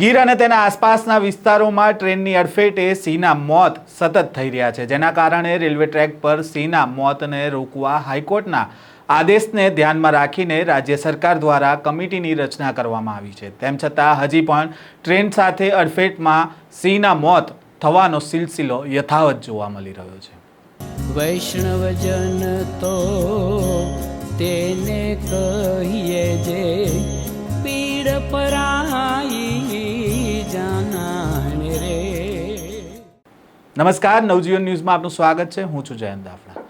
ગીર અને તેના આસપાસના વિસ્તારોમાં ટ્રેનની અડફેટે સિંહના મોત સતત થઈ રહ્યા છે. જેના કારણે રેલવે ટ્રેક પર સિંહના મોતને રોકવા હાઈકોર્ટના આદેશને ધ્યાનમાં રાખીને રાજ્ય સરકાર દ્વારા કમિટીની રચના કરવામાં આવી છે. તેમ છતાં હજી પણ ટ્રેન સાથે અડફેટમાં સિંહના મોત થવાનો સિલસિલો યથાવત જોવા મળી રહ્યો છે. વૈષ્ણવજન તો તેને કહીએ જે પીડ પરાઈ નમસ્કાર, નવજીવન ન્યૂઝમાં આપનું સ્વાગત છે. હું છું જયંત દાફડા.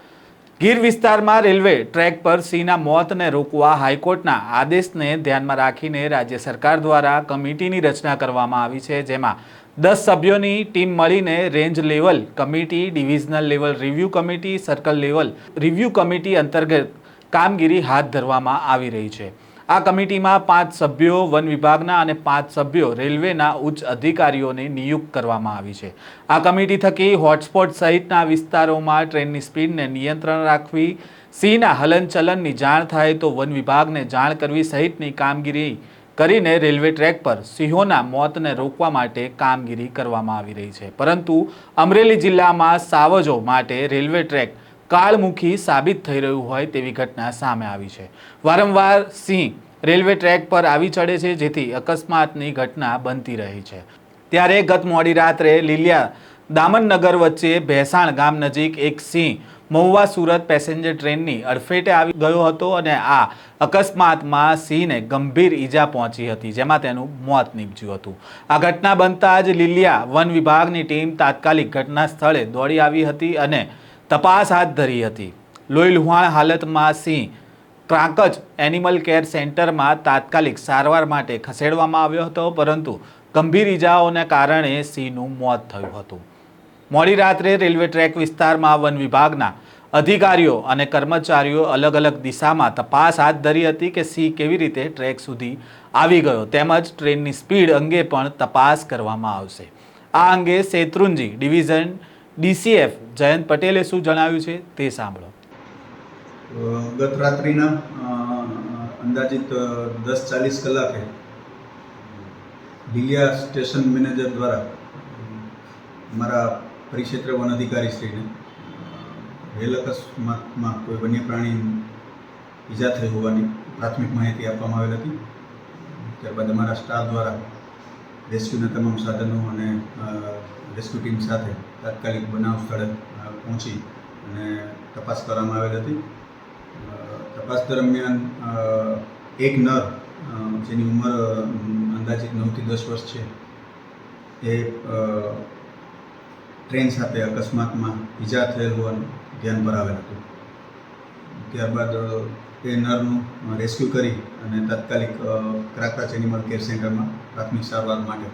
ગીર વિસ્તારમાં રેલવે ટ્રેક પર સિંહના મોતને રોકવા હાઈકોર્ટના આદેશને ધ્યાનમાં રાખીને રાજ્ય સરકાર દ્વારા કમિટીની રચના કરવામાં આવી છે, જેમાં દસ સભ્યોની ટીમ મળીને range level committee, divisional level review committee, circle level review committee અંતર્ગત કામગીરી હાથ ધરવામાં આવી રહી છે. આ કમિટીમાં પાંચ સભ્યો, વન વિભાગના અને પાંચ સભ્યો રેલવેના ઉચ્ચ અધિકારીઓને નિયુક્ત કરવામાં આવી છે. આ કમિટી થકી હોટસ્પોટ સહિતના વિસ્તારોમાં ટ્રેનની સ્પીડને નિયંત્રણ રાખવી સિંહના હલનચલનની જાણ થાય તો વન વિભાગને જાણ કરવી સહિતની કામગીરી કરીને રેલવે ટ્રેક પર સિંહોના મોતને રોકવા માટે કામગીરી કરવામાં આવી રહી છે. પરંતુ અમરેલી જિલ્લામાં સાવજો માટે રેલવે ટ્રેક કાળમુખી સાબિત થઈ રહ્યું હોય તેવી ઘટના સામે આવી છે. વારંવાર સિંહ રેલવે ટ્રેક પર આવી ચડે છે, જેથી અકસ્માતની ઘટના બનતી રહી છે. ત્યારે ગત મોડી રાત્રે લીલિયા દામનનગર વચ્ચે ભેસાણ ગામ નજીક એક સિંહ મહુવા સુરત પેસેન્જર ટ્રેનની અડફેટે આવી ગયો હતો અને આ અકસ્માતમાં સિંહને ગંભીર ઈજા પહોંચી હતી, જેમાં તેનું મોત નીપજ્યું હતું. આ ઘટના બનતા જ લીલિયા વન વિભાગની ટીમ તાત્કાલિક ઘટના સ્થળે દોડી આવી હતી અને તપાસ હાથ ધરી હતી. લોહી લુહાણ હાલતમાં સિંહ ક્રાંકજ એનિમલ કેર સેન્ટરમાં તાત્કાલિક સારવાર માટે ખસેડવામાં આવ્યો હતો, પરંતુ ગંભીર ઈજાઓને કારણે સિંહનું મોત થયું હતું. મોડી રાત્રે રેલવે ટ્રેક વિસ્તારમાં વન વિભાગના અધિકારીઓ અને કર્મચારીઓ અલગ અલગ દિશામાં તપાસ હાથ ધરી હતી કે સિંહ કેવી રીતે ટ્રેક સુધી આવી ગયો. તેમજ ટ્રેનની સ્પીડ અંગે પણ તપાસ કરવામાં આવશે. આ અંગે શેત્રુંજી ડિવિઝન ડીસીએફ જયંત પટેલે શું જણાવ્યું છે તે સાંભળો. ગત રાત્રિના અંદાજિત દસ ચાલીસ કલાકે ડિલિયા સ્ટેશન મેનેજર દ્વારા મારા પરિક્ષેત્ર વન અધિકારી શ્રીને રેલ અકસ્માતમાં કોઈ વન્ય પ્રાણી ઈજા થઈ હોવાની પ્રાથમિક માહિતી આપવામાં આવેલ હતી. ત્યારબાદ અમારા સ્ટાફ દ્વારા રેસ્ક્યુના તમામ સાધનો અને રેસ્ક્યુ ટીમ સાથે તાત્કાલિક બનાવ સ્થળે પહોંચી અને તપાસ કરવામાં આવેલ હતી. તપાસ દરમિયાન એક નર જેની ઉંમર અંદાજિત નવથી દસ વર્ષ છે, એ ટ્રેન સાથે અકસ્માતમાં ઈજા થયેલ હોવાનું ધ્યાન પર આવેલ હતું. ત્યારબાદ એ નરનું રેસ્ક્યુ કરી અને તાત્કાલિક ક્રાકરાચ એનિમલ કેર સેન્ટરમાં પ્રાથમિક સારવાર માટે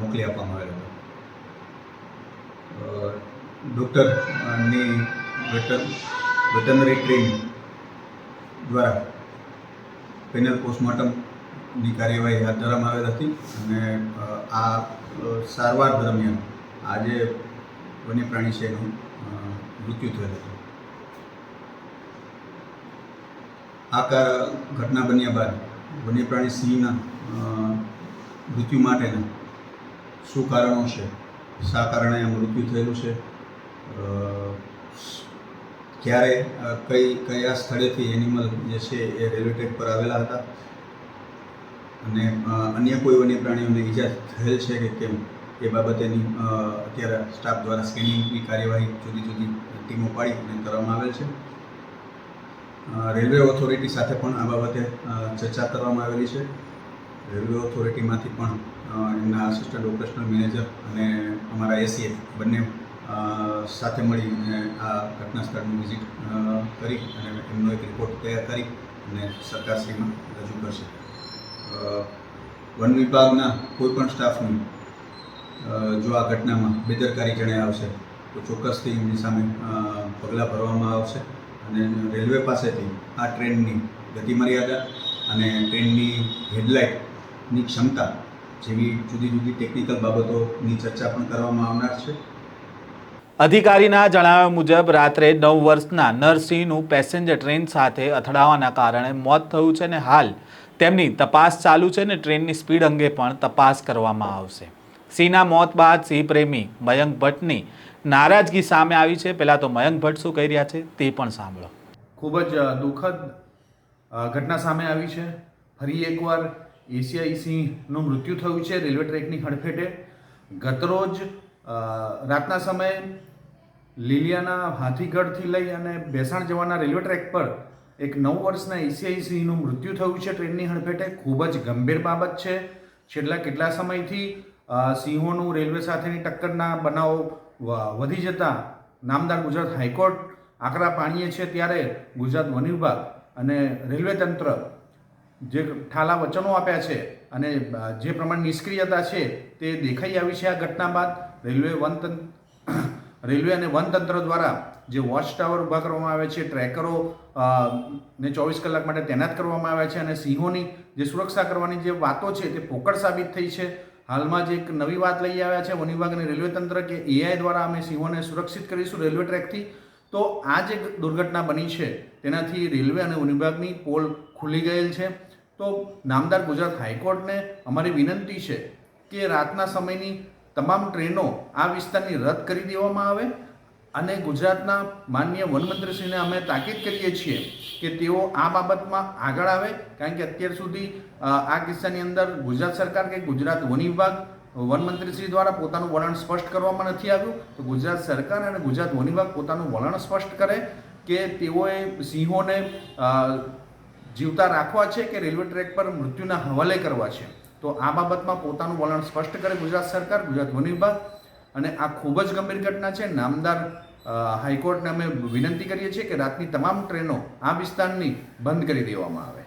મોકલી આપવામાં આવેલ હતો. ડૉક્ટરની વેટર વેટરનરી ટીમ દ્વારા પેનલ પોસ્ટમોર્ટમની કાર્યવાહી હાથ ધરવામાં આવેલ હતી અને આ સારવાર દરમિયાન આજે વન્ય પ્રાણી છે એનું મૃત્યુ થયેલ હતું. આ ઘટના બન્યા બાદ વન્ય પ્રાણી સિંહના મૃત્યુ માટેના શું કારણો છે? શા કારણે મૃત્યુ થયેલું છે? ક્યારે કઈ કયા સ્થળેથી એનિમલ જે છે એ રેલવે ટ્રેક પર આવેલા હતા? અને અન્ય કોઈ વન્ય પ્રાણીઓને ઈજા થયેલ છે કે કેમ? એ બાબતેની અત્યારે સ્ટાફ દ્વારા સ્કેનિંગની કાર્યવાહી જુદી જુદી ટીમો પાડી અને કરવામાં આવેલ છે. રેલવે ઓથોરિટી સાથે પણ આ બાબતે ચર્ચા કરવામાં આવેલી છે. રેલવે ઓથોરિટીમાંથી પણ એમના આસિસ્ટન્ટ ઓપરેશનલ મેનેજર અને અમારા એસીએફ બંને અ, સાથે મળી અને આ ઘટના સ્થળની વિઝિટ કરી અને એમનો એક રિપોર્ટ તૈયાર કરી અને સરકારશ્રીમાં રજૂ કરશે. વન વિભાગના કોઈપણ સ્ટાફની જો આ ઘટનામાં બેદરકારી જણાય આવશે, તો ચોક્કસથી એમની સામે પગલાં ભરવામાં આવશે અને રેલવે પાસેથી આ ટ્રેનની ગતિમર્યાદા અને ટ્રેનની હેડલાઇટની ક્ષમતા જેવી જુદી જુદી ટેકનિકલ બાબતોની ચર્ચા પણ કરવામાં આવનાર છે. અધિકારીના જણાવ્યા મુજબ, રાત્રે નવ વર્ષના નરસિંહનું પેસેન્જર ટ્રેન સાથે અથડાવાના કારણે મોત થયું છે અને હાલ તેમની તપાસ ચાલુ છે ને ટ્રેનની સ્પીડ અંગે પણ તપાસ કરવામાં આવશે. સિંહના મોત બાદ સિંહ પ્રેમી મયંક ભટ્ટની નારાજગી સામે આવી છે. પહેલાં તો મયંક ભટ્ટ શું કહી રહ્યા છે તે પણ સાંભળો. ખૂબ જ દુઃખદ ઘટના સામે આવી છે. ફરી એકવાર એશિયાઈ સિંહનું મૃત્યુ થયું છે રેલવે ટ્રેકની હડફેટે. ગતરોજ રાતના સમયે લીલિયાના હાથીગઢથી લઈ અને બેસાણ જવાના રેલવે ટ્રેક પર એક નવ વર્ષના એશિયાઈ સિંહનું મૃત્યુ થયું છે ટ્રેનની હડફેટે. ખૂબ જ ગંભીર બાબત છે. છેલ્લા કેટલા સમયથી સિંહોનું રેલવે સાથેની ટક્કરના બનાવો વધી જતા નામદાર ગુજરાત હાઈકોર્ટ આકરા પાણીએ છે ત્યારે ગુજરાત વન વિભાગ અને રેલવે તંત્ર જે ઠાલા વચનો આપ્યા છે અને જે પ્રમાણે નિષ્ક્રિયતા છે તે દેખાઈ આવી છે આ ઘટના બાદ રેલવે વન રેલવે અને વન તંત્ર દ્વારા જે વોચ ટાવર ઊભા કરવામાં આવે છે, ટ્રેકરો ને ચોવીસ કલાક માટે તૈનાત કરવામાં આવ્યા છે અને સિંહોની જે સુરક્ષા કરવાની જે વાતો છે તે પોકળ સાબિત થઈ છે. હાલમાં જે એક નવી વાત લઈ આવ્યા છે વન વિભાગ અને રેલવે તંત્ર કે એઆઈ દ્વારા અમે સિંહોને સુરક્ષિત કરીશું રેલવે ટ્રેકથી. તો આ જે દુર્ઘટના બની છે તેનાથી રેલવે અને વન વિભાગની પોલ ખુલી ગયેલ છે. તો નામદાર ગુજરાત હાઈકોર્ટને અમારી વિનંતી છે કે રાતના સમયની તમામ ટ્રેનો આ વિસ્તારની રદ કરી દેવામાં આવે અને ગુજરાતના માનનીય વનમંત્રીશ્રીને અમે તાકીદ કરીએ છીએ કે તેઓ આ બાબતમાં આગળ આવે, કારણ કે અત્યાર સુધી આ કિસ્સાની અંદર ગુજરાત સરકાર કે ગુજરાત વન વિભાગ વનમંત્રીશ્રી દ્વારા પોતાનું વલણ સ્પષ્ટ કરવામાં નથી આવ્યું. તો ગુજરાત સરકાર અને ગુજરાત વન વિભાગ પોતાનું વલણ સ્પષ્ટ કરે કે તેઓએ સિંહોને જીવતા રાખવા છે કે રેલવે ટ્રેક પર મૃત્યુના હવાલે કરવા છે? તો આ બાબતમાં પોતાનું વલણ સ્પષ્ટ કરે ગુજરાત સરકાર, ગુજરાત વન વિભાગ, અને આ ખૂબ જ ગંભીર ઘટના છે. નામદાર હાઈકોર્ટને અમે વિનંતી કરીએ છીએ કે રાતની તમામ ટ્રેનો આ વિસ્તારની બંધ કરી દેવામાં આવે.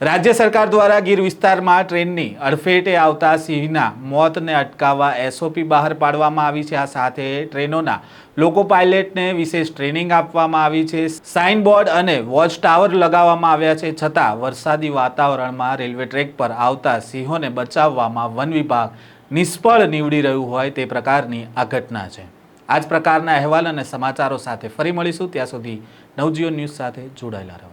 રાજ્ય સરકાર દ્વારા ગીર વિસ્તારમાં ટ્રેનની અડફેટે આવતા સિંહના મોતને અટકાવવા એસઓપી બહાર પાડવામાં આવી છે. આ સાથે ટ્રેનોના લોકો પાયલટને વિશેષ ટ્રેનિંગ આપવામાં આવી છે. સાઇન બોર્ડ અને વોચ ટાવર લગાવવામાં આવ્યા છે. છતાં વરસાદી વાતાવરણમાં રેલવે ટ્રેક પર આવતા સિંહોને બચાવવામાં વન વિભાગ નિષ્ફળ નીવડી રહ્યું હોય તે પ્રકારની આ ઘટના છે. આ જ પ્રકારના અહેવાલ અને સમાચારો સાથે ફરી મળીશું. ત્યાં સુધી નવજીવન ન્યૂઝ સાથે જોડાયેલા રહો.